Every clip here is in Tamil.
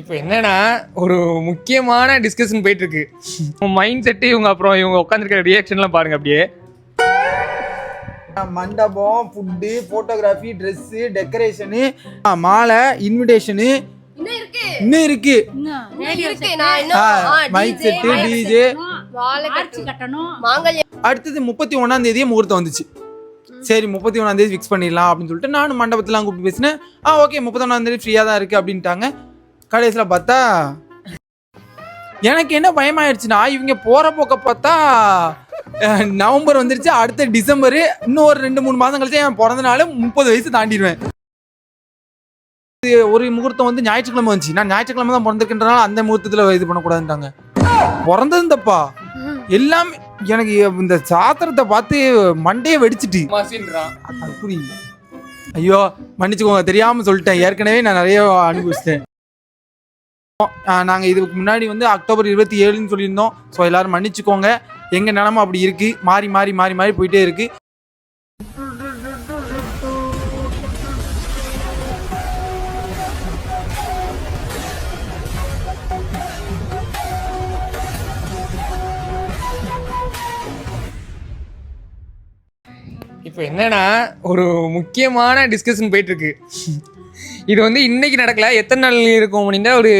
இப்போ என்னன்னா ஒரு முக்கியமான டிஸ்கஷன் போயிட்டு இருக்கு மைண்ட் செட்டு இவங்க அப்புறம் இவங்க உட்காந்துருக்க ரியாக்ஷன்லாம் பாருங்க அப்படியே. மண்டபம் ஃபுட்டு ஃபோட்டோகிராஃபி ட்ரெஸ்ஸு டெக்கரேஷனு மாலை இன்விடேஷனு இன்னும் இருக்கு. மைக் DJ, செட்டு டிஜே அடுத்தது முப்பத்தி ஒன்றாம் தேதியே முகூர்த்தம் வந்துச்சு. சரி முப்பத்தி ஒன்றாம் தேதி ஃபிக்ஸ் பண்ணிடலாம் அப்படின்னு சொல்லிட்டு நானும் மண்டபத்துலாம் கூப்பிட்டு பேசினேன். ஆ ஓகே முப்பத்தொன்னாம் தேதி ஃப்ரீயாக தான் இருக்குது அப்படின்ட்டாங்க. கடைசியில் பார்த்தா எனக்கு என்ன பயமாயிடுச்சுன்னா இவங்க போகிற போக்க பார்த்தா நவம்பர் வந்துருச்சு அடுத்த டிசம்பர் இன்னும் ஒரு ரெண்டு மூணு மாதம் கழிச்சு என் பிறந்த நாள் முப்பது வயசு தாண்டிடுவேன். இது ஒரு முகூர்த்தம் வந்து ஞாயிற்றுக்கிழமை வந்துச்சு. நான் ஞாயிற்றுக்கிழமை தான் பிறந்திருக்கின்றனால அந்த முகூர்த்தத்தில் இது பண்ணக்கூடாதுன்ட்டாங்க. பிறந்தது தப்பா எல்லாமே எனக்கு இந்த சாத்திரத்தை பார்த்து மண்டையே வெடிச்சிட்டு. ஐயோ மன்னிச்சுக்கோங்க தெரியாம சொல்லிட்டேன். ஏற்கனவே நான் நிறைய அனுபவிச்சிட்டேன். நாங்கள் இதுக்கு முன்னாடி வந்து அக்டோபர் இருபத்தி ஏழுன்னு சொல்லியிருந்தோம். ஸோ எல்லாரும் மன்னிச்சுக்கோங்க. எங்கள் நிலமை அப்படி இருக்குது மாறி மாறி மாறி மாறி போயிட்டே இருக்கு. இப்போ என்னன்னா ஒரு முக்கியமான டிஸ்கஷன் போயிட்டு இருக்கு. இது வந்து இன்னைக்கு நடக்கல. எத்தனை நாள் இருக்கும் அப்படின்னா ஒரு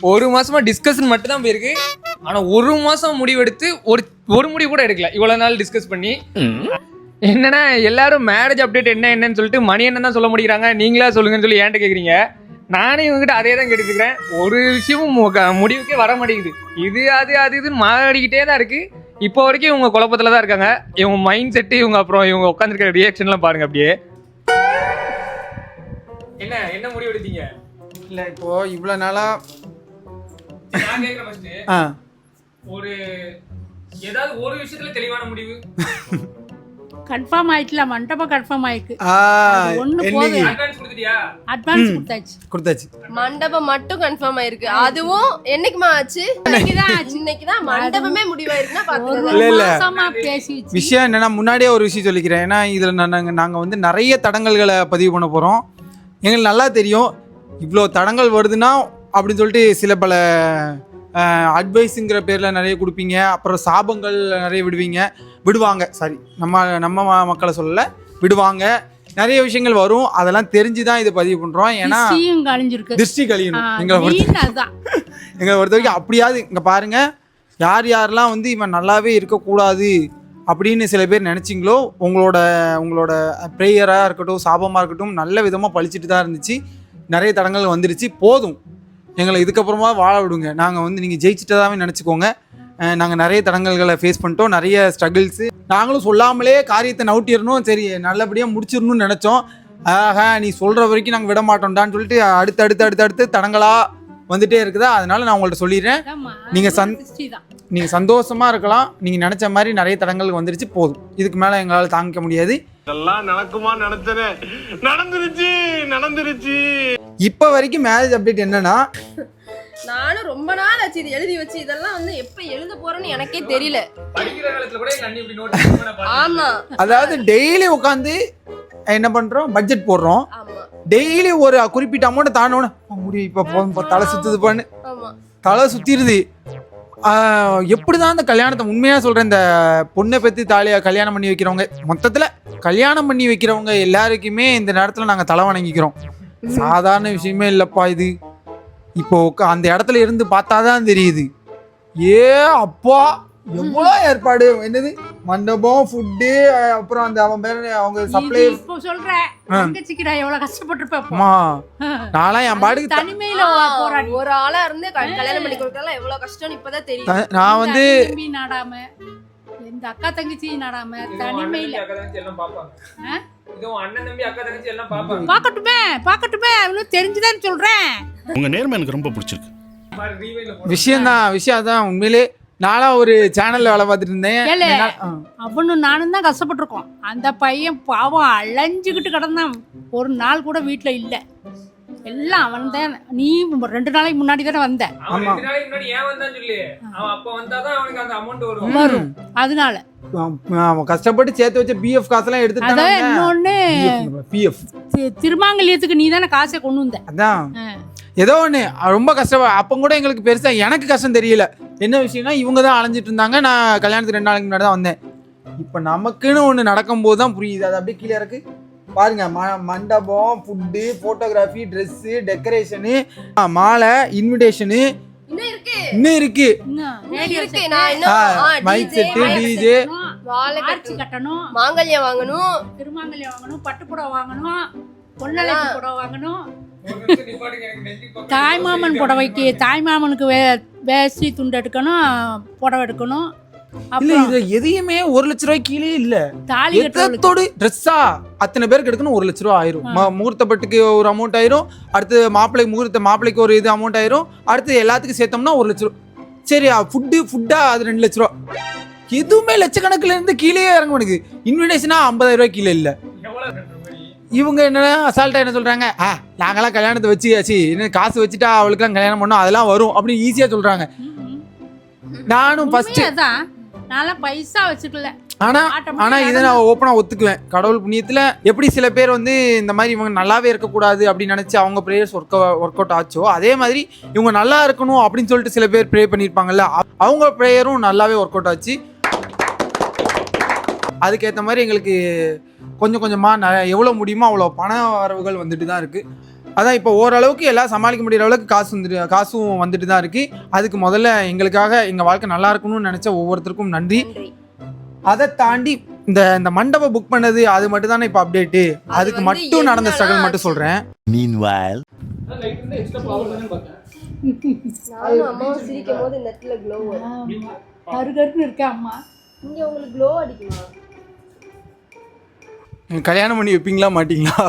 ஒரு மாசமா டிஸ்கஷன் மட்டும் தான் போயிருக்கு. ஆனா ஒரு மாசம் முடிவெடுத்து ஒரு ஒரு முடிவு கூட எடுக்கல. இவ்வளவு நாள் டிஸ்கஸ் பண்ணி. என்னன்னா எல்லாரும் மேரேஜ் அப்டேட் என்ன என்னன்னு சொல்லிட்டு மணி என்ன தான் சொல்ல முடியுறாங்க. நீங்களா சொல்லுங்கன்னு சொல்லி ஏன்ட்ட கேக்குறீங்க? நானே இவங்ககிட்ட அதே தான் கேட்டுக்கிறேன் ஒரு விஷயமும் மு- க- முடிவுக்கே வர மாட்டேங்குது. இது அது அது இதுன்னு மாறிக்கிட்டே தான் இருக்கு. இப்போ வரைக்கும் இவங்க குழப்பத்துல தான் இருக்காங்க. இவங்க மைண்ட் செட்டு இவங்க அப்புறம் இவங்க உட்காந்துருக்க ரியாக்ஷன்லாம் பாருங்க அப்படியே. என்ன என்ன முடிவு எடுத்தீங்க இல்லை இப்போ இவ்வளோ நாளாக நான் கேக்குறேன் ஃபர்ஸ்ட் ஆ. ஒரு ஏதாவது ஒரு விஷயத்துல தெளிவான முடிவு? கன்ஃபார்ம் ஆயிட்டுல மண்டபம் கன்ஃபார்ம் ஆயிருக்கு. ஆ அது ஒண்ணு என்னைக்கு? அட்வான்ஸ் கொடுத்துட்டியா? அட்வான்ஸ் கொடுத்தாச்சு. கொடுத்தாச்சு. மண்டபம் மட்டும் கன்ஃபார்ம் ஆயிருக்கு. அதுவும் என்னைக்குமா ஆச்சு? இன்னைக்குதான் ஆச்சு. இன்னைக்குதான் மண்டபமே முடிவாயிருக்குன்னா ஒரு பாத்துக்கோங்க இல்ல, இல்ல. விஷயம் என்னன்னா முன்னாடியே ஒரு விஷயம் சொல்லிக்கிறேன். ஏன்னா இதில் நாங்கள் நாங்கள் வந்து நிறைய தடங்கல்களை பதிவு பண்ண போகிறோம் எங்களுக்கு நல்லா தெரியும். இவ்வளோ தடங்கள் வருதுன்னா அப்படின்னு சொல்லிட்டு சில பல அட்வைஸுங்கிற பேரில் நிறைய கொடுப்பீங்க. அப்புறம் சாபங்கள் நிறைய விடுவீங்க. விடுவாங்க. சாரி நம்ம நம்ம மக்களை சொல்லலை. விடுவாங்க. நிறைய விஷயங்கள் வரும். அதெல்லாம் தெரிஞ்சு தான் இதை பதிவு பண்ணுறோம் ஏன்னா திருஷ்டி கழியணும். எங்களை பொறுத்த எங்களை பொறுத்த வரைக்கும் அப்படியாவது இங்கே பாருங்க. யார் யாரெல்லாம் வந்து இவன் நல்லாவே இருக்கக்கூடாது அப்படின்னு சில பேர் நினச்சிங்களோ உங்களோட உங்களோட ப்ரேயராக இருக்கட்டும் சாபமாக இருக்கட்டும் நல்ல விதமாக பழிச்சிட்டு தான் இருந்துச்சு. நிறைய தடங்கள் வந்துருச்சு. போதும். எங்களை இதுக்கப்புறமா வாழ விடுங்க. நாங்கள் வந்து நீங்கள் ஜெயிச்சிட்டதாவே நினச்சிக்கோங்க. நாங்கள் நிறைய தடங்கல்களை ஃபேஸ் பண்ணிட்டோம். நிறைய ஸ்ட்ரகிள்ஸு நாங்களும் சொல்லாமலே காரியத்தை நவுட்டிடணும். சரி நல்லபடியாக முடிச்சிடணும்னு நினச்சோம். ஆஹா நீ சொல்கிற வரைக்கும் நாங்கள் விட மாட்டோம்டான்னு சொல்லிட்டு அடுத்து அடுத்து அடுத்து அடுத்து தடங்களாக வந்துட்டே இருக்குதா? அதனால நான் உங்கள்ட்ட சொல்லிடுறேன். ஆமா, நீங்க அது சந்- நீங்கள் சந்தோஷமா இருக்கலாம். நீங்கள் நினச்ச மாதிரி நிறைய தடங்கள் வந்துருச்சு போதும். இதுக்கு மேலே எங்களால் தாங்கிக்க முடியாது. இதெல்லாம் நடக்குமா நினைச்சனே. நடந்துருச்சு நடந்துருச்சு. இப்போ வரைக்கும் மேரேஜ் அப்டேட் என்னன்னா? நானும் ரொம்ப நாள் ஆச்சு இது எழுதி வச்சு. இதெல்லாம் வந்து எப்ப எழுத போறேன்னு எனக்கே தெரியல. ஆமா. அதாவது டெய்லி உட்காந்து என்ன பண்ணுறோம் பட்ஜெட் போடுறோம். ஆமா. டெய்லி ஒரு குறிப்பிட்ட அமௌண்ட் தாண்டோன்னு முடியும் இப்போ தலை சுற்றுது பண்ணு ஆமா. தலை சுற்றிடுது எப்படி தான் அந்த கல்யாணத்தை உண்மையாக சொல்கிறேன் இந்த பொண்ணை பற்றி தாலியை கல்யாணம் பண்ணி வைக்கிறவங்க. மொத்தத்தில் கல்யாணம் பண்ணி வைக்கிறவங்க எல்லாருக்குமே இந்த நேரத்தில் நாங்கள் தலை வணங்கிக்கிறோம். சாதாரண விஷயமே இல்லைப்பா இது. இப்போ அந்த இடத்துல இருந்து பார்த்தா தான் தெரியுது. ஏ அப்பா எவ்வளோ ஏற்பாடு? என்னது? மண்டபம் ஃபுட்டு அப்புறம் அந்த அவன் பேர் அவங்க சப்ளை இப்போ சொல்றேன் தங்கச்சிக்கு நான் எவ்வளவு கஷ்டப்பட்டிருப்பேன் நான்லாம் என் பாட்டுக்கு தனிமையில போராடி. ஒரு ஆளா இருந்து கல்யாணம் பண்ணி கொடுக்கலாம் எவ்வளவு கஷ்டம்னு இப்பதான் தெரியும் நான் வந்து நாடாம எந்த அக்கா தங்கச்சி நாடாம தனிமையில. பாக்கட்டுமே பாக்கட்டுமே அவ்வளவு தெரிஞ்சுதான் சொல்றேன். உங்க நேர்மை எனக்கு ரொம்ப பிடிச்சிருக்கு. போடு. விஷயம்தான் விஷயம் அதான் உண்மையிலே நானும் ஒரு சேனல்ல வேலை பார்த்துட்டு இருந்தேன். அவனும் நானும் தான் கஷ்டப்பட்டிருக்கோம். அந்த பையன் பாவம் அலைஞ்சுக்கிட்டு கிடந்தான். ஒரு நாள் கூட வீட்டுல இல்ல. எல்லாம் அவன் தான். நீ ரெண்டு நாளைக்கு முன்னாடி தானே வந்த. அவன் ரெண்டு நாளைக்கு முன்னாடி ஏன் வந்தான்னு சொல்லு. அவன் அப்ப வந்தாதான் அவனுக்கு அந்த அமௌண்ட் வரும். அதனால. கஷ்டப்பட்டு சேர்த்து வச்ச பிஎஃப் காசெல்லாம் எடுத்து அதான் இன்னொன்னு பிஎஃப் திருமாங்கல்யத்துக்கு நீ தானே காசை கொண்டு வந்த. அதான். ஏதோ ஒன்று ரொம்ப கஷ்டம் அப்போ கூட எங்களுக்கு பெருசாக எனக்கு கஷ்டம் தெரியல. என்ன விஷயம்னா இவங்க தான் அலைஞ்சிட்டு இருந்தாங்க. நான் கல்யாணத்துக்கு ரெண்டு நாளைக்கு முன்னாடி தான் வந்தேன். இப்போ நமக்குன்னு ஒன்று நடக்கும்போது தான் புரியுது. அது அப்படியே கீழே இருக்கு. பாருங்க ம மண்டபம் ஃபுட்டு ஃபோட்டோகிராஃபி ட்ரெஸ்ஸு டெக்கரேஷனு மாலை இன்விடேஷனு இன்னும் இருக்கு. மைக் DJ, செட்டு டிஜே வாழை கட்டணும். மாங்கல்யம் வாங்கணும். திருமாங்கல்யம் வாங்கணும். பட்டுப்புடவை வாங்கணும். பொன்னலைக்கு புடவை வாங்கணும். தாய்மாமன் புடவைக்கு தாய்மாமனுக்கு வே வேஷ்டி துண்டு எடுக்கணும் புடவை எடுக்கணும். இல்ல இது எதையுமே ஒரு லட்ச ரூபாய் கீழே இல்ல. தாலி கட்டுறவளுக்கு எத்தோடு ட்ரெஸ்ஸா? அத்தனை பேருக்கு எடுக்கணும் ஒரு லட்ச ரூபா ஆயிரும். ம- முகூர்த்த பட்டுக்கு ஒரு அமௌண்ட் ஆயிரும். அடுத்து மாப்பிள்ளை முகூர்த்த மாப்பிள்ளைக்கு ஒரு இது அமௌண்ட் ஆயிரும். அடுத்து எல்லாத்துக்கும் சேர்த்தோம்னா ஒரு லட்ச ரூபா. சரி ஃபுட்டு ஃபுட்டா அது ரெண்டு லட்ச ரூபா. எதுவுமே லட்சக்கணக்கில் இருந்து கீழே இறங்க மாட்டேங்குது இன்விடேஷனா ஐம்பதாயிரம் ரூபாய் கீழே இல்ல. இவங்க என்ன அசால்ட்டா என்ன சொல்றாங்க? ஆ நாங்கெல்லாம் கல்யாணத்தை வச்சுயாச்சு இன்னும் காசு வச்சுட்டா அவளுக்குலாம் கல்யாணம் பண்ணோம். அதெல்லாம் வரும். அப்படின்னு ஈஸியா சொல்றாங்க. நானும் நான்லாம் பைசா வச்சுக்கல. ஆனா ஆனா இதை நான் ஓப்பனா ஒத்துக்குவேன். கடவுள் புண்ணியத்துல எப்படி சில பேர் வந்து இந்த மாதிரி இவங்க நல்லாவே இருக்கக்கூடாது அப்படின்னு நினைச்சு அவங்க ப்ரேயர்ஸ் ஒர்க் ஒர்க் அவுட் ஆச்சோ அதே மாதிரி இவங்க நல்லா இருக்கணும் அப்படின்னு சொல்லிட்டு சில பேர் ப்ரே பண்ணியிருப்பாங்கல்ல அவங்க ப்ரேயரும் நல்லாவே ஒர்க் அவுட் ஆச்சு. அதுக்கேற்ற மாதிரி எங்களுக்கு கொஞ்சம் கொஞ்சமாக ந எவ்வளோ முடியுமோ அவ்வளோ பண வரவுகள் வந்துட்டு தான் இருக்குது அதான் இப்போ ஓரளவுக்கு எல்லாம் சமாளிக்க முடியிற அளவுக்கு காசு வந்துட்டு காசும் வந்துட்டு தான் இருக்குது அதுக்கு முதல்ல எங்களுக்காக எங்கள் வாழ்க்கை நல்லா இருக்கணும்னு நினச்ச ஒவ்வொருத்தருக்கும் நன்றி. அதை தாண்டி இந்த இந்த மண்டபம் புக் பண்ணது அது மட்டும் தானே இப்போ அப்டேட்டு அதுக்கு மட்டும் நடந்த ஸ்ட்ரகிள் மட்டும் சொல்கிறேன் Meanwhile. நானும் அம்மாவும் சிரிக்கும் போது நெட்ல க்ளோ வரும். கருகருன்னு இருக்கா அம்மா. இங்க உங்களுக்கு க்ளோ அடிக்குமா? கல்யாணம் பண்ணி வைப்பீங்களா மாட்டீங்களா?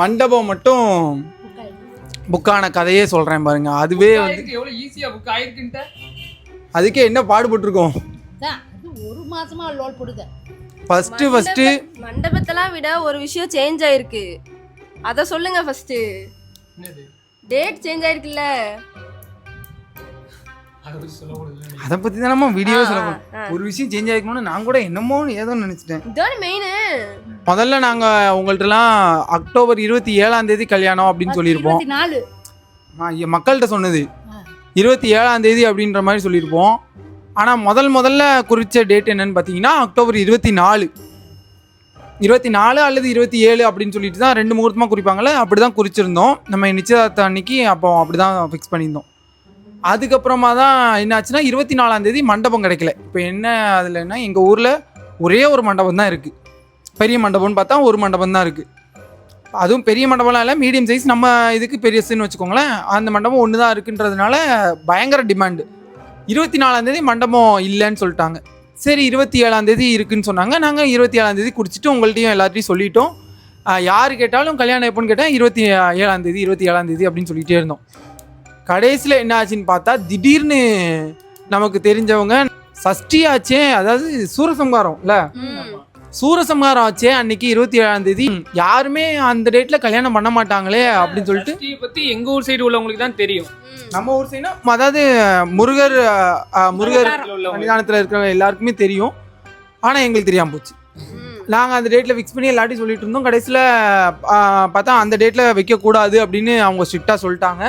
மண்டபம் மட்டும் புக்கான கதையே சொல்கிறேன் பாருங்க. அதுவே வந்து எவ்வளவு ஈஸியா புக் ஆயிருக்குன்ட்டு. அதுக்கே என்ன பாடுபட்டிருக்கோம்? அது ஒரு மாசமா லோல் போடுது. ஃபஸ்ட்டு ஃபஸ்ட்டு மண்டபத்தெல்லாம் விட ஒரு விஷயம் சேஞ்ச் ஆயிருக்கு. அத சொல்லுங்க ஃபர்ஸ்ட் டேட் சேஞ்ச் ஆயிருக்குல்ல. அதை பற்றி தானம்மா வீடியோ ஆ, சொல்லணும் ஆ. ஒரு விஷயம் சேஞ்ச் ஆகிக்கணும்னு நான் கூட என்னமோ ஏதோ நினச்சிட்டேன். இதான மெயின் முதல்ல நாங்கள் உங்கள்ட்டலாம் அக்டோபர் இருபத்தி ஏழாம் தேதி கல்யாணம் அப்படின்னு சொல்லியிருப்போம். மக்கள்கிட்ட சொன்னது. இருபத்தி ஏழாம் தேதி அப்படின்ற மாதிரி சொல்லியிருப்போம். ஆனால் முதல் முதல்ல குறித்த டேட் என்னன்னு பார்த்தீங்கன்னா அக்டோபர் இருபத்தி நாலு. இருபத்தி நாலு அல்லது இருபத்தி ஏழு அப்படின்னு சொல்லிட்டு தான் ரெண்டு முகூர்த்தமாக குறிப்பாங்களே அப்படி தான் குறிச்சிருந்தோம். நம்ம நிச்சயதார்த்த அன்னைக்கு அப்போ அப்படி தான் ஃபிக்ஸ் பண்ணியிருந்தோம். அதுக்கப்புறமா தான் என்னாச்சுன்னா இருபத்தி நாலாம் தேதி மண்டபம் கிடைக்கல. இப்போ என்ன அதுலன்னா எங்கள் ஊரில் ஒரே ஒரு மண்டபம் தான் இருக்குது பெரிய மண்டபம்னு பார்த்தா ஒரு மண்டபம் தான் இருக்குது அதுவும் பெரிய மண்டபம்லாம் இல்லை மீடியம் சைஸ் நம்ம இதுக்கு பெரியசுன்னு வச்சுக்கோங்களேன் அந்த மண்டபம் ஒன்று தான் இருக்குன்றதுனால பயங்கர டிமாண்டு இருபத்தி நாலாந்தேதி மண்டபம் இல்லைன்னு சொல்லிட்டாங்க. சரி இருபத்தி ஏழாந்தேதி இருக்குன்னு சொன்னாங்க. நாங்கள் இருபத்தி ஏழாந்தேதி குடிச்சிட்டு உங்கள்ட்டையும் எல்லாத்தையும் சொல்லிட்டோம். யார் கேட்டாலும் கல்யாணம் எப்போன்னு கேட்டால் இருபத்தி ஏழாந்தேதி இருபத்தி ஏழாந்தேதி அப்படின்னு சொல்லிகிட்டே இருந்தோம். கடைசியில் என்ன ஆச்சுன்னு பார்த்தா திடீர்னு நமக்கு தெரிஞ்சவங்க சஷ்டி ஆச்சே அதாவது சூரசம்ஹாரம் இல்லை? சூரசம்ஹாரம் ஆச்சே அன்னைக்கு இருபத்தி ஏழாம் தேதி. யாருமே அந்த டேட்ல கல்யாணம் பண்ண மாட்டாங்களே அப்படின்னு சொல்லிட்டு. பத்தி எங்க ஊர் சைடு உள்ளவங்களுக்கு தான் தெரியும். நம்ம ஊர் சைனா அதாவது முருகர் முருகர் சன்னிதானத்தில் இருக்கிற எல்லாருக்குமே தெரியும். ஆனா எங்களுக்கு தெரியாம போச்சு. நாங்கள் அந்த டேட்டில் ஃபிக்ஸ் பண்ணி எல்லாத்தையும் சொல்லிட்டு இருந்தோம். கடைசியில் பார்த்தா அந்த டேட்டில் வைக்கக்கூடாது அப்படின்னு அவங்க ஸ்ட்ரிக்டாக சொல்லிட்டாங்க.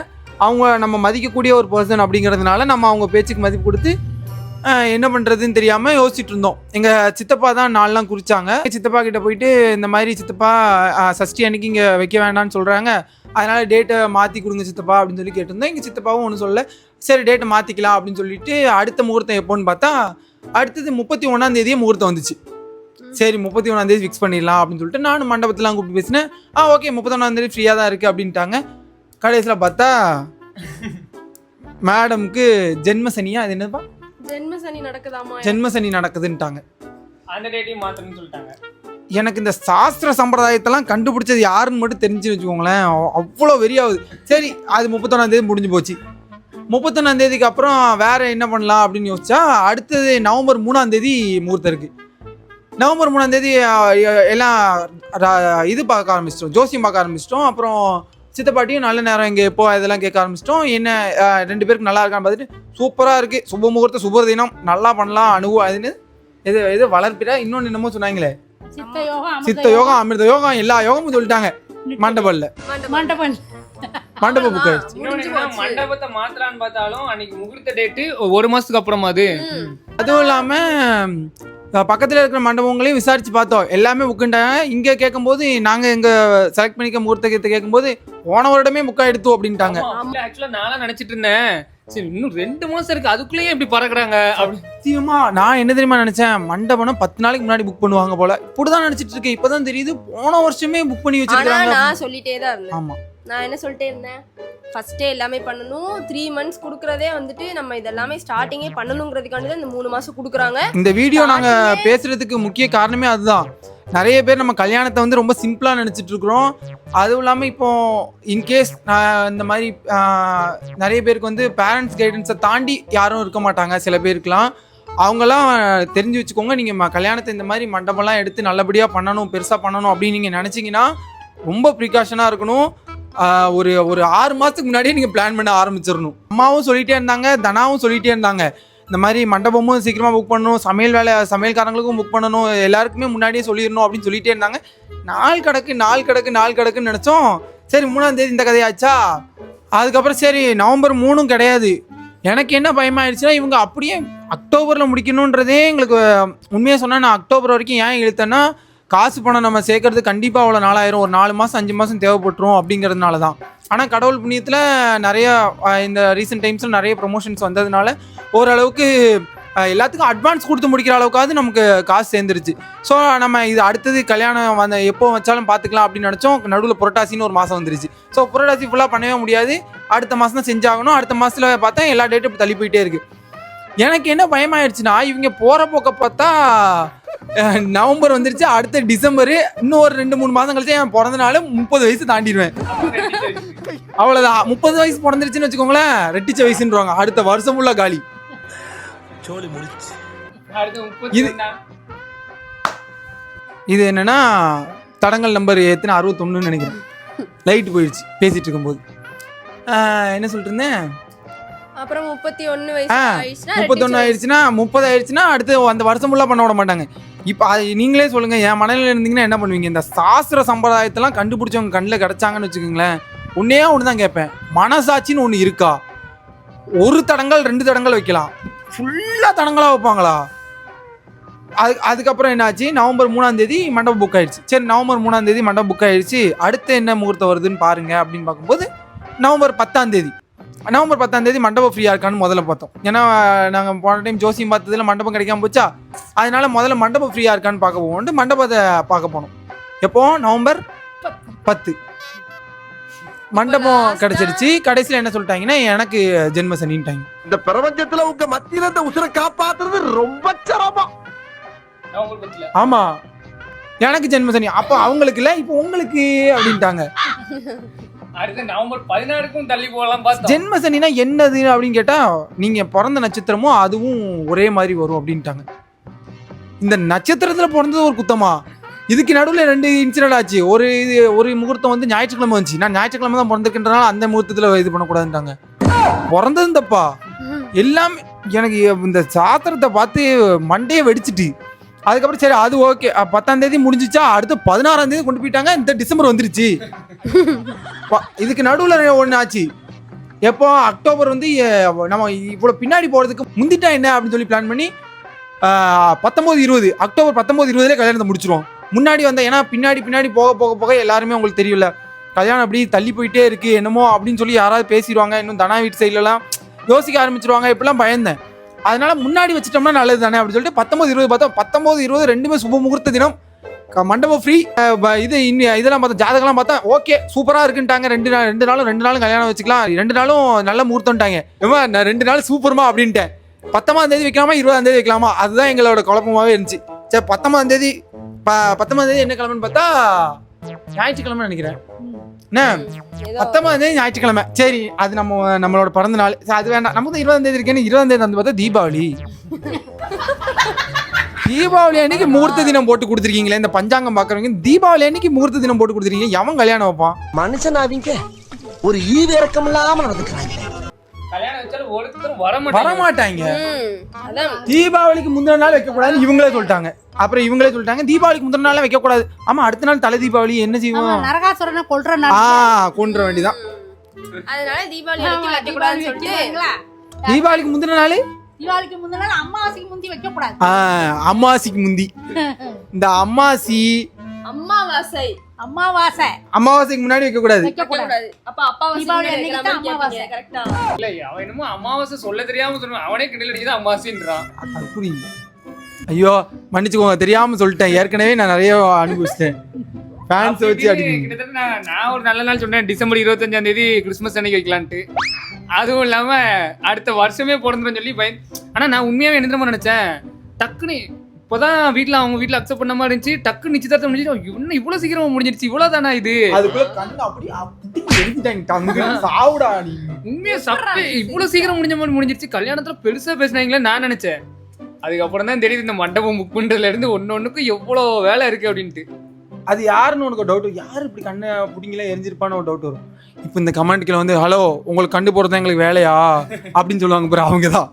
அவங்க நம்ம மதிக்கக்கூடிய ஒரு பர்சன் அப்படிங்கிறதுனால நம்ம அவங்க பேச்சுக்கு மதிப்பு கொடுத்து என்ன பண்ணுறதுன்னு தெரியாமல் யோசிச்சுட்டு இருந்தோம். எங்கள் சித்தப்பா தான் நாள்லாம் குறிச்சாங்க. சித்தப்பா கிட்ட போயிட்டு இந்த மாதிரி சித்தப்பா சஷ்டி அன்னைக்கு இங்கே வைக்க வேண்டாம்னு சொல்கிறாங்க அதனால டேட்டை மாற்றி கொடுங்க சித்தப்பா அப்படின்னு சொல்லி கேட்டிருந்தோம். எங்கள் சித்தப்பாவும் ஒன்றும் சொல்லல. சரி டேட்டை மாற்றிக்கலாம் அப்படின்னு சொல்லிட்டு அடுத்த முகூர்த்தம் எப்போன்னு பார்த்தா அடுத்தது முப்பத்தி ஒன்றாம் தேதியே முகூர்த்தம் வந்துச்சு. சரி முப்பத்தி ஒன்றாம் தேதி ஃபிக்ஸ் பண்ணிடலாம் அப்படின்னு சொல்லிட்டு நானும் மண்டபத்தெலாம் கூப்பிட்டு பேசினேன். ஆ ஓகே முப்பத்தொன்னாம் தேதி ஃப்ரீயாக தான் இருக்குது அப்படின்ட்டாங்க. கடைசியில் பார்த்தா மேடம்க்கு ஜென்ம சனியா அது என்னப்பா ஜென்ம சனி நடக்குதாமா ஜென்ம சனி நடக்குதுன்ட்டாங்க. அந்த டேட்டையும் மாத்தணும்னு சொல்லிட்டாங்க. எனக்கு இந்த சாஸ்திர சம்பிரதாயத்தெல்லாம் கண்டுபிடிச்சது யாருன்னு மட்டும் தெரிஞ்சு வச்சுக்கோங்களேன். அவ்- அவ்வளோ வெறியாகுது. சரி அது முப்பத்தொன்னாம் தேதி முடிஞ்சு போச்சு. முப்பத்தொன்னாம் தேதிக்கு அப்புறம் வேற என்ன பண்ணலாம் அப்படின்னு யோசிச்சா அடுத்தது நவம்பர் மூணாம் தேதி முகூர்த்தம் இருக்கு. நவம்பர் மூணாம் தேதி அஹ், எ- எல்லாம் இது பார்க்க ஆரம்பிச்சிட்டோம். ஜோசியம் பார்க்க ஆரம்பிச்சிட்டோம். அப்புறம் சித்தப்பாட்டியும் நல்ல நேரம் இங்கே எப்போ இதெல்லாம் கேட்க ஆரம்பிச்சிட்டோம். என்ன ரெண்டு பேருக்கு நல்லா இருக்கான்னு பார்த்துட்டு சூப்பராக இருக்கு. சுப முகூர்த்த சுப தினம். நல்லா பண்ணலாம் அனுபவம் அதுன்னு இது இது வளர்ப்பிற இன்னொன்று என்னமோ சொன்னாங்களே. சித்த யோகம் அமிர்த சித்த யோகம் அமிர்த யோகம் எல்லா யோகமும் சொல்லிட்டாங்க. மண்டபம்ல மண்டபம் மண்டபம் புக் ஆயிடுச்சு மண்டபத்தை மாத்தலான்னு பார்த்தாலும் அன்னைக்கு முகூர்த்த டேட்டு ஒரு மாசத்துக்கு அப்புறமா அது. அதுவும் இல்லாமல் பக்கத்தில் இருக்கிற மண்டபங்களையும் விசாரிச்சு பார்த்தோம். எல்லாமே புக்குண்டாங்க இங்கே கேட்கும்போது நாங்கள் எங்கள் செலக்ட் பண்ணிக்க முகூர்த்தத்தை கேட்கும்போது போன வருடமே புக் ஆயிடுத்து அப்படின்ட்டாங்க. ஆக்சுவலா நானும் நினைச்சிட்டு இருந்தேன். சரி இன்னும் ரெண்டு மாசம் இருக்கு. அதுக்குள்ளேயே எப்படி பறக்குறாங்க. சத்தியமா நான் என்ன தெரியுமா நினைச்சேன்? மண்டபம் பத்து நாளைக்கு முன்னாடி புக் பண்ணுவாங்க போல. இப்படிதான் நினைச்சிட்டு இருக்கேன். இப்பதான் தெரியுது போன வருஷமே புக் பண்ணி வச்சிருக்காங்க நான் சொல்லிட்டே தான் இருந்தேன். ஆமா. நான் என்ன சொல்லிட்டே இருந்தேன்? ஃபர்ஸ்டே எல்லாமே பண்ணணும். த்ரீ மந்த்ஸ் கொடுக்குறதே வந்துட்டு நம்ம இதெல்லாமே ஸ்டார்டிங்கே பண்ணணுங்கிறதுக்காண்டி தான் இந்த மூணு மாசம் கொடுக்குறாங்க. இந்த வீடியோ நாங்க பேசுறதுக்கு முக்கிய காரணமே அதுதான். நிறைய பேர் நம்ம கல்யாணத்தை வந்து ரொம்ப சிம்பிளா நினைச்சிட்டு இருக்கிறோம். அதுவும் இல்லாம இப்போ இன்கேஸ் இந்த மாதிரி நிறைய பேருக்கு வந்து பேரண்ட்ஸ் கைடன்ஸை தாண்டி யாரும் இருக்க மாட்டாங்க. சில பேருக்குலாம் அவங்கெல்லாம் தெரிஞ்சு வச்சுக்கோங்க. நீங்கள் கல்யாணத்தை இந்த மாதிரி மண்டபம்லாம் எடுத்து நல்லபடியாக பண்ணணும் பெருசாக பண்ணணும் அப்படின்னு நீங்கள் நினச்சிங்கன்னா ரொம்ப ப்ரிகாஷனாக இருக்கணும். ஒரு ஒரு ஆறு மாதத்துக்கு முன்னாடியே நீங்கள் பிளான் பண்ண ஆரம்பிச்சிடணும். அம்மாவும் சொல்லிகிட்டே இருந்தாங்க தனாவும் சொல்லிகிட்டே இருந்தாங்க. இந்த மாதிரி மண்டபமும் சீக்கிரமாக புக் பண்ணணும் சமையல் வேலை சமையல்காரங்களுக்கும் புக் பண்ணணும் எல்லாருக்குமே முன்னாடியே சொல்லிடணும் அப்படின்னு சொல்லிகிட்டே இருந்தாங்க. நாள் கிடக்கு நாள் கிடக்கு நாள் கிடக்குன்னு நினச்சோம். சரி மூணாம் தேதி இந்த கதையாச்சா? அதுக்கப்புறம் சரி நவம்பர் மூணும் கிடையாது. எனக்கு என்ன பயமாயிடுச்சுன்னா இவங்க அப்படியே அக்டோபரில் முடிக்கணுன்றதே எங்களுக்கு உண்மையாக சொன்னால் நான் அக்டோபர் வரைக்கும் ஏன் இழுத்தேன்னா காசு பணம் நம்ம சேர்க்கறது கண்டிப்பாக அவ்வளோ நாலாயிரம் ஒரு நாலு மாதம் அஞ்சு மாதம் தேவைப்பட்டுரும் அப்படிங்கிறதுனால தான். ஆனால் கடவுள் புண்ணியத்தில் நிறைய இந்த ரீசெண்ட் டைம்ஸில் நிறைய ப்ரொமோஷன்ஸ் வந்ததுனால ஓரளவுக்கு எல்லாத்துக்கும் அட்வான்ஸ் கொடுத்து முடிக்கிற அளவுக்காவது நமக்கு காசு சேர்ந்துருச்சு. ஸோ நம்ம இது அடுத்தது கல்யாணம் வந்த எப்போ வச்சாலும் பார்த்துக்கலாம் அப்படின்னு நினச்சோம். நடுவில் புரட்டாசின்னு ஒரு மாதம் வந்துருச்சு. ஸோ புரட்டாசி ஃபுல்லாக பண்ணவே முடியாது. அடுத்த மாதம் தான் செஞ்சாகணும். அடுத்த மாதத்தில் பார்த்தா எல்லா டேட்டும் தள்ளி போயிட்டே இருக்குது எனக்கு என்ன பயமாயிடுச்சுன்னா இவங்க போகிற போக்க பார்த்தா நவம்பர் வந்துருச்சு அடுத்த டிசம்பர் இன்னும் ஒரு ரெண்டு மூணு மாதம் கழிச்சு என் பிறந்த நாள் முப்பது வயசு தாண்டிடுவேன். அவ்வளோதான் முப்பது வயசு பிறந்துருச்சுன்னு வச்சுக்கோங்களேன் ரெட்டிச்ச வயசுன்றவாங்க அடுத்த வருஷம் ஃபுல்லாக காலி. இது-? இது என்னன்னா தடங்கள் நம்பர் எத்தனை? அறுபத்தொன்னுன்னு நினைக்கிறேன். லைட் போயிடுச்சு பேசிட்டு இருக்கும்போது. என்ன சொல்லிட்டு இருந்தேன்? அப்புறம் முப்பத்தி ஒன்னு வயசு ஆயிடுச்சுன்னா முப்பத்தொன்னு ஆயிடுச்சுன்னா முப்பது ஆயிடுச்சுன்னா அடுத்து அந்த வருஷம் ஃபுல்லாக பண்ண விட மாட்டாங்க. இப்போ அது நீங்களே சொல்லுங்க என் மனநிலையில் இருந்தீங்கன்னா என்ன பண்ணுவீங்க? இந்த சாஸ்திர சம்பிரதாயத்தெல்லாம் கண்டுபிடிச்சவங்க கண்ணில் கிடச்சாங்கன்னு வச்சுக்கோங்களேன் ஒன்னே ஒன்று தான் கேட்பேன். மனசாட்சின்னு ஒன்று இருக்கா? ஒரு தடங்கள் ரெண்டு தடங்கள் வைக்கலாம். ஃபுல்லாக தடங்களாக வைப்பாங்களா? அது அதுக்கப்புறம் என்னாச்சு? நவம்பர் மூணாம் தேதி மண்டபம் புக் ஆயிடுச்சு. சரி நவம்பர் மூணாம் தேதி மண்டபம் புக் ஆயிடுச்சு. அடுத்து என்ன முகூர்த்தம் வருதுன்னு பாருங்க அப்படின்னு பார்க்கும்போது நவம்பர் பத்தாம் தேதி. நவம்பர் பத்தாம் தேதி மண்டபம் ஃப்ரீயாக இருக்கான்னு முதல்ல பார்த்தோம். ஏன்னா நாங்கள் போன டைம் ஜோசியம் பார்த்ததுல மண்டபம் கிடைக்காம போச்சா? அதனால முதல்ல மண்டபம் ஃப்ரீயாக இருக்கான்னு பார்க்க போவோம். மண்டபத்தை பார்க்க போனோம். எப்போ? நவம்பர் பத்து. மண்டபம் கிடைச்சிருச்சு. கடைசியில் என்ன சொல்லிட்டாங்கன்னா எனக்கு ஜென்ம சனின்ட்டாங்க இந்த பிரபஞ்சத்துல உங்க மத்தியில இந்த உசுரை காப்பாத்துறது ரொம்ப சிரமம். ஆமா. எனக்கு ஜென்ம சனி அப்போ அவங்களுக்கு இல்லை இப்போ உங்களுக்கு அப்படின்ட்டாங்க. அடுத்து நவம்பர் பதினாறுக்கும் தள்ளி போகலாம் பார்த்தோம். ஜென்ம சனினா என்னது அப்படின்னு கேட்டா நீங்க பிறந்த நட்சத்திரமும் அதுவும் ஒரே மாதிரி வரும் அப்படின்ட்டாங்க. இந்த நட்சத்திரத்துல பிறந்தது ஒரு குத்தமா? இதுக்கு நடுவில் ரெண்டு இன்சிடென்ட் ஆச்சு. ஒரு இது ஒரு முகூர்த்தம் வந்து ஞாயிற்றுக்கிழமை வந்துச்சு. நான் ஞாயிற்றுக்கிழமை தான் பிறந்திருக்கின்றனால அந்த முகூர்த்தத்தில் இது பண்ணக்கூடாதுன்ட்டாங்க. பிறந்தது தப்பா எல்லாமே எனக்கு இந்த சாத்திரத்தை பார்த்து மண்டையை வெடிச்சிட்டு. அதுக்கப்புறம் சரி அது ஓகே பத்தாம் தேதி முடிஞ்சிச்சா அடுத்து பதினாறாம் தேதி கொண்டு போயிட்டாங்க. இந்த டிசம்பர் வந்துருச்சு. இதுக்கு நடுவில் ஒன்று ஆச்சு? எப்போ அக்டோபர் வந்து நம்ம இவ்வளோ பின்னாடி போகிறதுக்கு முந்திட்டா என்ன அப்படின்னு சொல்லி பிளான் பண்ணி பத்தொம்போது இருபது அக்டோபர் பத்தொம்போது இருபதுலேயே கல்யாணத்தை முடிச்சிருவோம். முன்னாடி வந்த ஏன்னா பின்னாடி பின்னாடி போக போக போக எல்லாருமே உங்களுக்கு தெரியல கல்யாணம் அப்படி தள்ளி போயிட்டே இருக்கு என்னமோ அப்படின்னு சொல்லி யாராவது பேசிடுவாங்க. இன்னும் தனா வீட்டு சைட்லலாம் யோசிக்க ஆரம்பிச்சிருவாங்க. இப்படிலாம் பயந்தேன். அதனால முன்னாடி வச்சுட்டோம்னா நல்லது தானே அப்படின்னு சொல்லிட்டு பத்தொம்பது இருபது பார்த்தோம் பத்தொம்பது இருபது ரெண்டுமே சுப முகூர்த்த தினம். மண்டபம் ஃப்ரீ இது இன்னும் இதெல்லாம் பார்த்தா ஜாதகம்லாம் பார்த்தா ஓகே சூப்பராக இருக்குன்ட்டாங்க. ரெண்டு நாள் ரெண்டு நாளும் ரெண்டு நாளும் கல்யாணம் வச்சுக்கலாம். ரெண்டு நாளும் நல்ல முகூர்த்தம்ட்டாங்க. ஏமா நான் ரெண்டு நாள் சூப்பர்மா அப்படின்ட்டேன். பத்தொம்பதாம் தேதி வைக்கலாமா இருபதாம் தேதி வைக்கலாமா? அதுதான் எங்களோட குழப்பமாவே இருந்துச்சு. சரி பத்தொம்பதாம் தேதி ப பத்தொன்பதாம் தேதி என்ன கிழமைன்னு பார்த்தா ஞாயிற்றுக்கிழமை நினைக்கிறேன். என்ன? பத்தொன்பதாம் தேதி ஞாயிற்றுக்கிழமை. சரி அது நம்ம நம்மளோட பிறந்த நாள் அது வேண்டாம். நமக்கு இருபதாம் தேதி இருக்கேன்னு இருபதாம் தேதி வந்து பார்த்தா தீபாவளி. தீபாவளி அன்னைக்கு முகூர்த்த தினம் போட்டு கொடுத்துருக்கீங்களே இந்த பஞ்சாங்கம் பார்க்குறவங்க. தீபாவளி அன்னைக்கு முகூர்த்த தினம் போட்டு கொடுத்துருக்கீங்க. எவன் கல்யாணம் வைப்பான்? மனுஷன் அவங்க ஒரு ஈவு இறக்கம் இல்லாம நடந்துக்கிறாங்க. ஒருத்தரும் வர வர மாட்டாங்க தீபாவளிக்கு முந்தின நாள் வைக்கக்கூடாது இவங்களே சொல்லிட்டாங்க. அப்புறம் இவங்களே சொல்லிட்டாங்க. தீபாவளிக்கு முந்தின நாள் வைக்கக்கூடாது. ஆமா அடுத்த நாள் தலை தீபாவளி என்ன செய்வோம்? நரகாசுரனை கொல்ற ஆ நாள் கொன்ற வேண்டிதான். அதனால தீபாவளி அன்னைக்கு வைக்க கூடாதுன்னு சொல்லிட்டு? தீபாவளிக்கு முந்தின நாள்? தீபாவளிக்கு முந்தின நாள் அமாவாசைக்கு முந்தி வைக்க கூடாது ஆ, அமாவாசைக்கு முந்தி. இந்த அம்மாசி அம்மாவாசை. அமாவாசை அமாவாசைக்கு முன்னாடி வைக்க கூடாது. வைக்க கூடாது அப்ப அப்பாவாசை தீபாவளி முன்னாடி அன்னைக்கு தான் அமாவாசை. கேட்பீங்க, கரெக்டா இல்ல அவன் என்னமோ அமாவாசை சொல்ல தெரியாம சொல்லுவான். அவனே கிண்டல் அடிச்சுதான் அமாவாசைன்றான் அது புரியுது. ஐயோ மன்னிச்சுக்கோங்க தெரியாம சொல்லிட்டேன். ஏற்கனவே நான் நிறைய அனுபவிச்சிட்டேன். ஃபேன்ஸ் வச்சு அடிக்கணும் கிட்டத்தட்ட நான் நான் ஒரு நல்ல நாள் சொன்னேன் டிசம்பர் இருபத்தஞ்சாம் தேதி கிறிஸ்மஸ் அன்னைக்கு வைக்கலான்ட்டு. அதுவும் இல்லாம அடுத்த வருஷமே பிறந்துரும் சொல்லி பயன் ஆனா நான் உண்மையாவே என்ன தெரியுமா நினைச்சேன்? டக்குன்னு இப்போதான் வீட்ல அவங்க வீட்ல அக்செப்ட் பண்ண மாதிரி இருந்துச்சு. டக்கு நிச்சயதார்த்தம் முடிஞ்சு இன்னும் இவ்வளவு சீக்கிரமா முடிஞ்சிருச்சு. இவ்வளவுதானா இது? அதுக்குள்ள கண்ணு அப்படி அப்படி எழுதிட்டாங்க தம்பி சாவுடா நீ. உண்மையா சப்பே இவ்வளவு சீக்கிரம் முடிஞ்ச மாதிரி முடிஞ்சிருச்சு. கல்யாணத்துல பெருசா பேசினாங்களே நான் நினைச்சேன். அதுக்கப்புறம் தான் தெரியுது இந்த மண்டபம் புக் பண்றதுல இருந்து ஒன்னு ஒண்ணுக்கு எவ்வளவு வேலை இருக்கு அப்படின்ட்டு. அது யாருன்னு உனக்கு டவுட் யார் இப்படி கண்ணை பிடிங்கலாம் எரிஞ்சிருப்பான்னு ஒரு டவுட் வரும். இப்போ இந்த கமெண்ட்ல வந்து ஹலோ உங்களுக்கு கண்டு போறது எங்களுக்கு வேலையா? அப்படின்னு சொல்லுவாங்க பாரு அவங்க தான்.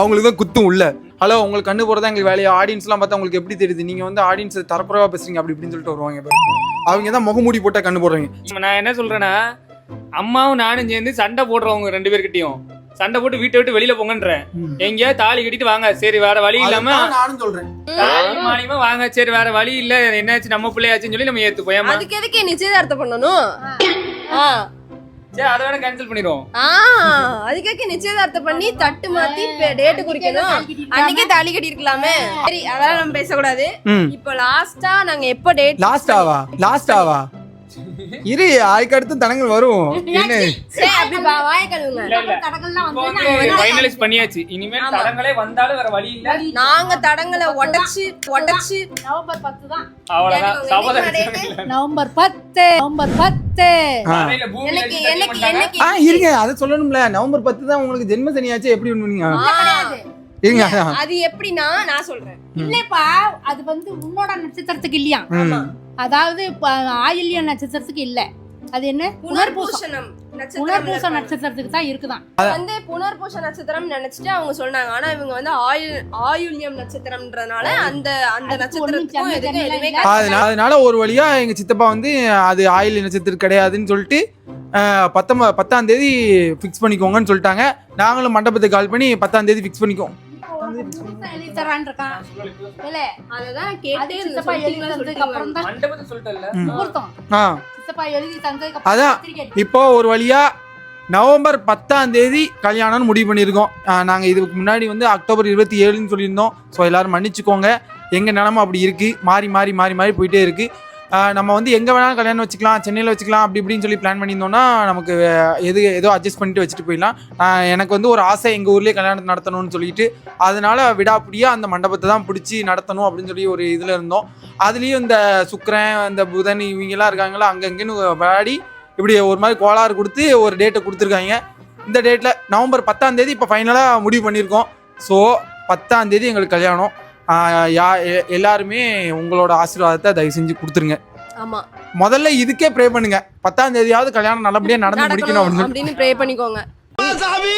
அவங்களுக்கு தான் குத்தும் உள்ள. ஹலோ உங்களுக்கு கண்டு போகிறதா எங்களுக்கு வேலையா? ஆடியன்ஸ்லாம் பார்த்தா உங்களுக்கு எப்படி தெரியுது? நீங்க வந்து ஆடியன்ஸ் தரப்புறவா பேசுறீங்க அப்படி இப்படின்னு சொல்லிட்டு வருவாங்க பாரு. அவங்க தான் முகமூடி போட்டால் கண்டு போடுறீங்க நான் என்ன சொல்றேன்னா அம்மாவும் நானும் சேர்ந்து சண்டை போடுறவங்க ரெண்டு பேர்கிட்டயும். சண்டை போட்டு வீட்டை விட்டு வெளியில போங்கன்றேன் எங்கேயா தாலி கட்டிட்டு வாங்க. சரி வேற வழி இல்லாம நானும் சொல்றேன். மானியமா வாங்க. சரி வேற வழி இல்ல. என்னாச்சு நம்ம பிள்ளையாச்சுன்னு சொல்லி நம்ம ஏத்து போயாமா அதுக்கு எதுக்கு நிச்சயதார்த்தம் பண்ணணும்? ஆ. சரி அதை வேணா கேன்சல் பண்ணிடுவோம். ஆ அதுக்கு நிச்சயதார்த்தம் பண்ணி தட்டு மாத்தி டேட்டு குறிக்கணும் அன்னைக்கே தாலி கட்டி இருக்கலாமே சரி அதெல்லாம் நம்ம பேசக்கூடாது. இப்போ லாஸ்டா நாங்க எப்போ டேட் லாஸ்டாவா லாஸ்டாவா இரு அதுக்கு அடுத்து தடங்கள் வரும். ஃபைனலைஸ் பண்ணியாச்சு. இனிமேல். தடங்களே வந்தாலும் வேற வழி இல்ல. நாங்க தடங்களை உடைச்சு உடைச்சு. நவம்பர் பத்து தான். அவ்வளவுதான். எனக்கு? நவம்பர் பத்து நவம்பர் பத்து. ஆ. தலையில பூமி என்னைக்கு அடிச்சு தள்ளி என்னைக்கு பண்ணிட்டாங்க. என்னைக்கு ஆ இருங்க. அதை சொல்லணும்ல. நவம்பர் பத்து தான் உங்களுக்கு ஜென்ம சனியாச்சு. எப்படி பண்ணுவீங்க அது எப்படின்னா நான் சொல்றேன். இல்லப்பா அது வந்து உன்னோட நட்சத்திரத்துக்கு இல்லையா. அதாவது இப்ப ஆயில்ய நட்சத்திரத்துக்கு இல்ல. அது என்ன? புனர்பூசணம் புனர்பூச நட்சத்திரம் நட்சத்திரத்துக்கு தான் இருக்குதான். வந்து புனர்பூச நட்சத்திரம் நினைச்சிட்டு அவங்க சொன்னாங்க. ஆனா இவங்க வந்து ஆயுள் ஆயுள்யம் நட்சத்திரம்ன்றனால அந்த அந்த நட்சத்திரத்துக்கும். அதனால ஒரு வழியா எங்க சித்தப்பா வந்து அது ஆயில் நட்சத்திரம் கிடையாதுன்னு சொல்லிட்டு அஹ், பத்தொன்ப பத்தாம் தேதி ஃபிக்ஸ் பண்ணிக்கோங்கன்னு சொல்லிட்டாங்க. நாங்களும் மண்டபத்துக்கு கால் பண்ணி பத்தாம் தேதி ஃபிக்ஸ் பண்ணிக்கோம் எழுதி இருக்கான் இல்ல அததான் கேட்டே சித்தப்பா எழுதி தந்ததுக்கு அப்புறம் தான் மண்டபத்தை சொல்லிட்டல முகூர்த்தம் சித்தப்பா எழுதி தந்ததுக்கு அதான். அப்புறம் இப்போ ஒரு வழியா நவம்பர் பத்தாம் தேதி கல்யாணம்னு முடிவு பண்ணியிருக்கோம். நாங்கள் இதுக்கு முன்னாடி வந்து அக்டோபர் இருபத்தி ஏழுன்னு சொல்லியிருந்தோம். ஸோ எல்லாரும் மன்னிச்சுக்கோங்க. எங்கள் நிலமை அப்படி இருக்குது மாறி மாறி மாறி மாறி போயிட்டே இருக்குது நம்ம வந்து எங்கே வேணாலும் கல்யாணம் வச்சுக்கலாம் சென்னையில் வச்சுக்கலாம் அப்படி இப்படின்னு சொல்லி பிளான் பண்ணியிருந்தோம்னா நமக்கு எது ஏதோ அட்ஜஸ்ட் பண்ணிட்டு வச்சுட்டு போயிடலாம். நான் எனக்கு வந்து ஒரு ஆசை எங்கள் ஊர்லேயே கல்யாணம் நடத்தணும்னு சொல்லிட்டு அதனால விடாப்பிடியாக அந்த மண்டபத்தை தான் பிடிச்சி நடத்தணும் அப்படின்னு சொல்லி ஒரு இதில் இருந்தோம். அதுலேயும் இந்த சுக்கரன் இந்த புதன் இவங்கெல்லாம் இருக்காங்களா அங்கங்கன்னு விளையாடி இப்படி ஒரு மாதிரி கோளாறு கொடுத்து ஒரு டேட்டை கொடுத்துருக்காங்க. இந்த டேட்டில் நவம்பர் பத்தாம் தேதி இப்போ ஃபைனலாக முடிவு பண்ணியிருக்கோம். ஸோ பத்தாம் தேதி எங்களுக்கு கல்யாணம். யா எ- எல்லாருமே உங்களோட ஆசீர்வாதத்தை தயவு செஞ்சு கொடுத்துருங்க. ஆமா. முதல்ல இதுக்கே ப்ரே பண்ணுங்க. பத்தாம் தேதியாவது கல்யாணம் நல்லபடியாக நடந்து முடிக்கணும் அப்படின்னு ப்ரே பண்ணிக்கோங்க. சாமி!